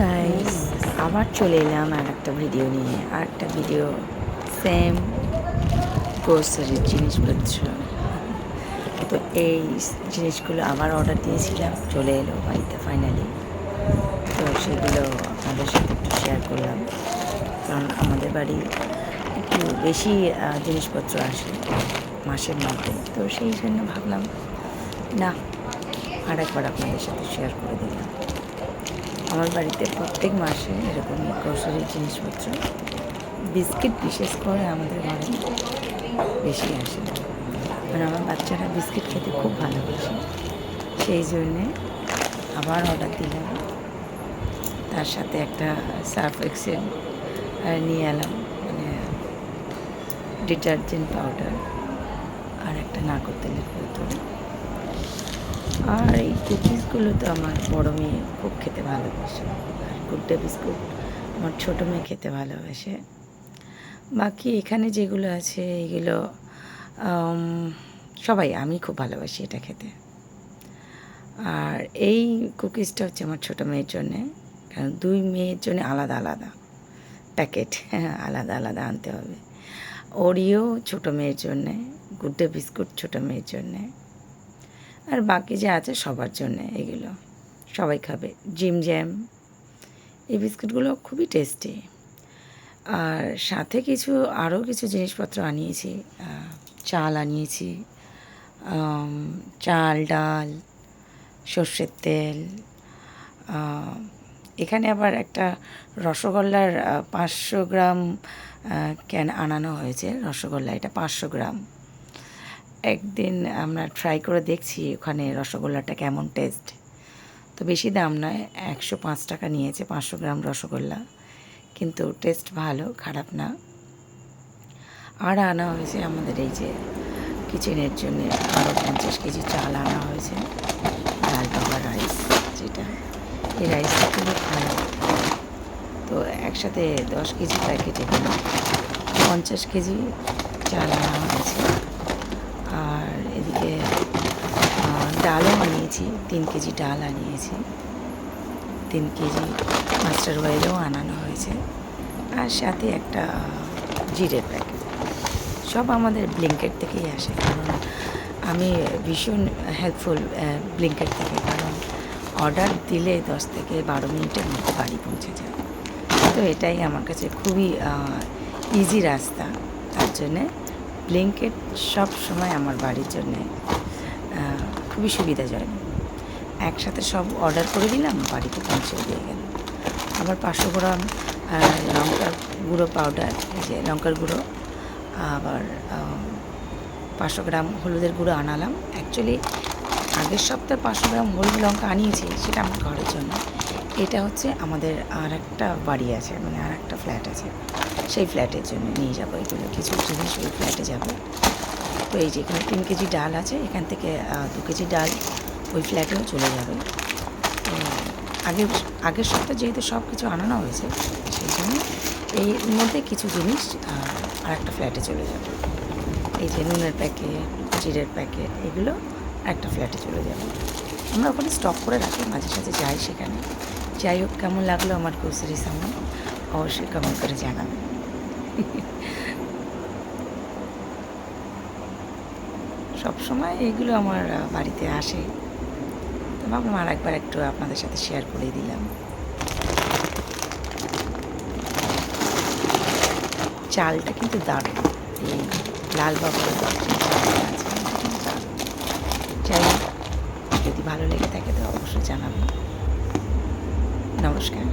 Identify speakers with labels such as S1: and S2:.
S1: Guys আবার চলে এলাম আর একটা ভিডিও নিয়ে। আর একটা ভিডিও সেম গ্রোসারির জিনিসপত্র। তো এই জিনিসগুলো আবার অর্ডার দিয়েছিলাম, চলে এলো বাড়িতে ফাইনালি তো সেগুলো আপনাদের সাথে একটু শেয়ার করলাম। কারণ আমাদের বাড়ি একটু বেশি জিনিসপত্র আসে মাসের মধ্যে। তো সেই জন্য ভাবলাম, না আর একবার আপনাদের সাথে শেয়ার করে দিলাম। আমার বাড়িতে প্রত্যেক মাসে এরকম গ্রোসারি জিনিসপত্র, বিস্কিট বিশেষ করে আমাদের ঘরে বেশি আসে। মানে আমার বাচ্চারা বিস্কিট খেতে খুব ভালোবাসে। সেই জন্যে আবার অর্ডার দিলাম। তার সাথে একটা সার্ফ এক্সেল নিয়ে এলাম। মানে ডিটারজেন্ট পাউডার আর একটা নাগরতেলের বোতল আর এই কুকিজগুলো তো আমার বড় মেয়ে খুব খেতে ভালোবাসে। আর গুড্ডে বিস্কুট আমার ছোটো মেয়ে খেতে ভালোবাসে। বাকি এখানে যেগুলো আছে, এগুলো সবাই, আমি খুব ভালোবাসি এটা খেতে। আর এই কুকিজটা হচ্ছে আমার ছোটো মেয়ের জন্যে। কারণ দুই মেয়ের জন্য আলাদা আলাদা প্যাকেট, আলাদা আলাদা আনতে হবে। ওরিও ছোটো মেয়ের জন্যে গুড্ডে বিস্কুট ছোটো মেয়ের জন্যে। আর বাকি যা আছে সবার জন্য এগুলো। সবাই খাবে। Jim Jam. এই বিস্কুটগুলো খুবই টেস্টি। আর সাথে কিছু, আরও কিছু জিনিসপত্র আনিয়েছি। চাল আনিয়েছি। চাল, ডাল, সর্ষের তেল। এখানে আবার একটা রসগোল্লার পাঁচশো গ্রাম ক্যান আনানো হয়েছে। রসগোল্লা, এটা পাঁচশো গ্রাম। একদিন আমরা ট্রাই করে দেখছি ওখানে রসগোল্লাটা কেমন টেস্ট তো বেশি দাম নয়, একশো পাঁচ টাকা নিয়েছে, পাঁচশো গ্রাম রসগোল্লা। কিন্তু টেস্ট ভালো, খারাপ না। আর আনা হয়েছে আমাদের এই যে কিচেনের জন্য আরও পঞ্চাশ কেজি চাল আনা হয়েছে। ডাল বাবা রাইস যেটা। এই রাইসটা খুবই ভালো। তো একসাথে দশ কেজি প্যাকেট পঞ্চাশ কেজি চাল আনা হয়েছে। ডালও আনিয়েছি তিন কেজি ডাল আনিয়েছি। তিন কেজি মাস্টার অয়েলও আনানো হয়েছে। আর সাথে একটা জিরের প্যাকেট। সব আমাদের ব্লিঙ্কেট থেকেই আসে, কারণ আমি ভীষণ হেল্পফুল ব্লিঙ্কেট থেকে, কারণ অর্ডার দিলে দশ থেকে বারো মিনিটের মধ্যে বাড়ি পৌঁছে যায়। তো এটাই আমার কাছে খুবই ইজি রাস্তা। তার জন্যে ব্লিঙ্কেট সব সময় আমার বাড়ির জন্যে খুবই সুবিধাজনক একসাথে সব অর্ডার করে দিলাম, বাড়িতে পৌঁছে দিয়ে গেল। আবার পাঁচশো গ্রাম লঙ্কার গুঁড়ো পাউডার যে লঙ্কার গুঁড়ো, আবার পাঁচশো গ্রাম হলুদের গুঁড়ো আনালাম। অ্যাকচুয়ালি আগের সপ্তাহে পাঁচশো গ্রাম হলুদ লঙ্কা আনিয়েছি, সেটা আমার ঘরের জন্য। এটা হচ্ছে আমাদের আর একটা বাড়ি আছে মানে আর একটা ফ্ল্যাট আছে। সেই ফ্ল্যাটের জন্য নিয়ে যাব এগুলো, কিছু জিনিস ওই ফ্ল্যাটে যাব। তো এই যে এখানে তিন কেজি ডাল আছে, এখান থেকে দু কেজি ডাল ওই ফ্ল্যাটেও চলে যাবে। আগের আগের সপ্তাহে যেহেতু সব কিছু আনানো হয়েছে, সেই জন্য এই মধ্যে কিছু জিনিস আর একটা ফ্ল্যাটে চলে যাবে। এই যে নুনের প্যাকেট, জিরের প্যাকেট, এগুলো একটা ফ্ল্যাটে চলে যাবে। আমরা ওখানে স্টক করে রাখি, মাঝে সাঝে যাই সেখানে। যাই হোক, কেমন লাগল আমার গ্রোসারি সামান, অবশ্যই কমেন্ট করে জানাবেন। সবসময় এইগুলো আমার বাড়িতে আসে। তো ভাবলাম আর একবার একটু আপনাদের সাথে শেয়ার করে দিলাম। চালটা কিন্তু দারুণ। এই লাল বাবুর হোক, যদি ভালো লেগে থাকে তো অবশ্যই জানাবেন। নমস্কার।